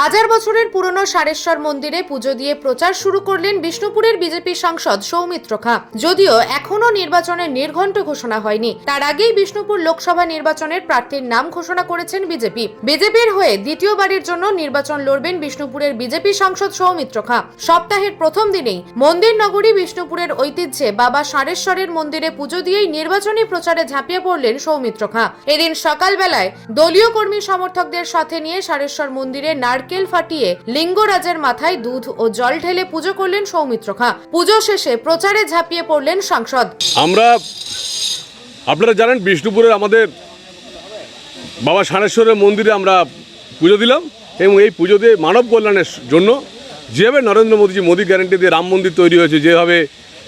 হাজার বছরের পুরনো সারেশ্বর মন্দিরে পুজো দিয়ে প্রচার শুরু করলেন বিষ্ণুপুরের বিজেপি সাংসদ সৌমিত্র খা। যদিও এখনও নির্বাচনের নির্ঘণ্ট ঘোষণা হয়নি। তার আগেই বিষ্ণুপুর লোকসভা নির্বাচনের প্রার্থীর নাম ঘোষণা করেছেন বিজেপি। বিজেপির হয়ে দ্বিতীয়বারের জন্য নির্বাচন লড়বেন বিষ্ণুপুরের বিজেপি সাংসদ সৌমিত্র খা। সপ্তাহের প্রথম দিনেই মন্দির নগরী বিষ্ণুপুরের ঐতিহ্যে বাবা সারেশ্বরের মন্দিরে পুজো দিয়েই নির্বাচনী প্রচারে ঝাঁপিয়ে পড়লেন সৌমিত্র খা। এদিন সকালবেলায় দলীয় কর্মী সমর্থকদের সাথে নিয়ে সারেশ্বর মন্দিরে নারকেল ফাটিয়ে লিঙ্গরাজের মাথায় দুধ ও জল ঢেলে পুজো করলেন সৌমিত্র খা। পুজো শেষে প্রচারে ঝাঁপিয়ে পড়লেন সাংসদ। আমরা, আপনারা জানেন বিষ্ণুপুরের আমাদের বাবা সানেশ্বরের মন্দিরে আমরা পুজো দিলাম এবং এই পুজো দিয়ে মানব কল্যাণের জন্য যেভাবে নরেন্দ্র মোদীজি মোদী গ্যারেন্টি দিয়ে রাম মন্দির তৈরি হয়েছে, যেভাবে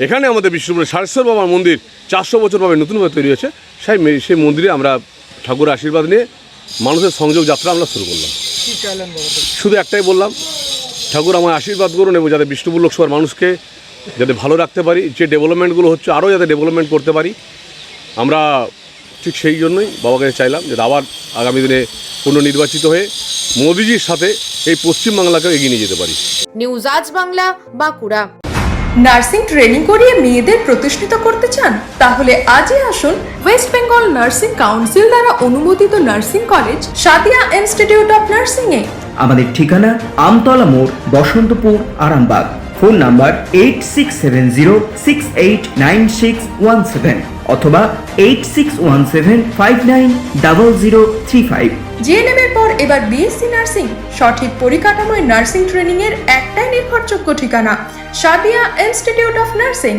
এখানে আমাদের বিষ্ণুপুরের সারেশ্বর বাবার মন্দির চারশো বছরভাবে নতুনভাবে তৈরি হয়েছে, সেই সেই মন্দিরে আমরা ঠাকুরের আশীর্বাদ নিয়ে মানুষের সংযোগ যাত্রা আমরা শুরু করলাম। শুধু একটাই বললাম, ঠাকুর আমার আশীর্বাদ করুন এবং যাতে বিষ্ণুপুর লোকসভার মানুষকে যাতে ভালো রাখতে পারি, যে ডেভেলপমেন্টগুলো হচ্ছে আরও যাতে ডেভেলপমেন্ট করতে পারি। আমরা ঠিক সেই জন্যই বাবাকে চাইলাম যে আবার আগামী দিনে পুনর্নির্বাচিত হয়ে মোদিজির সাথে এই পশ্চিমবাংলাকে এগিয়ে নিয়ে যেতে পারি। নিউজ আজ বাংলা, বাঁকুড়া। নার্সিং ট্রেনিং করিয়ে মেয়েদের প্রতিষ্ঠিত করতে চান, তাহলে আজই আসুন ওয়েস্ট বেঙ্গল নার্সিং কাউন্সিল দ্বারা অনুমোদিত nursing college Sadia institute of nursing এ আমাদের ঠিকানা আমতলা মোড়, Basantapur, Arambagh. Phone number eight six seven zero six eight nine six one seven অথবা eight six one seven five nine double zero three five GNM এর পর এবার BSc nursing সঠিক পরিকাঠামোয় nursing training এর একটাই নির্ভরযোগ্য ঠিকানা সাদিয়া ইনস্টিটিউট অফ নার্সিং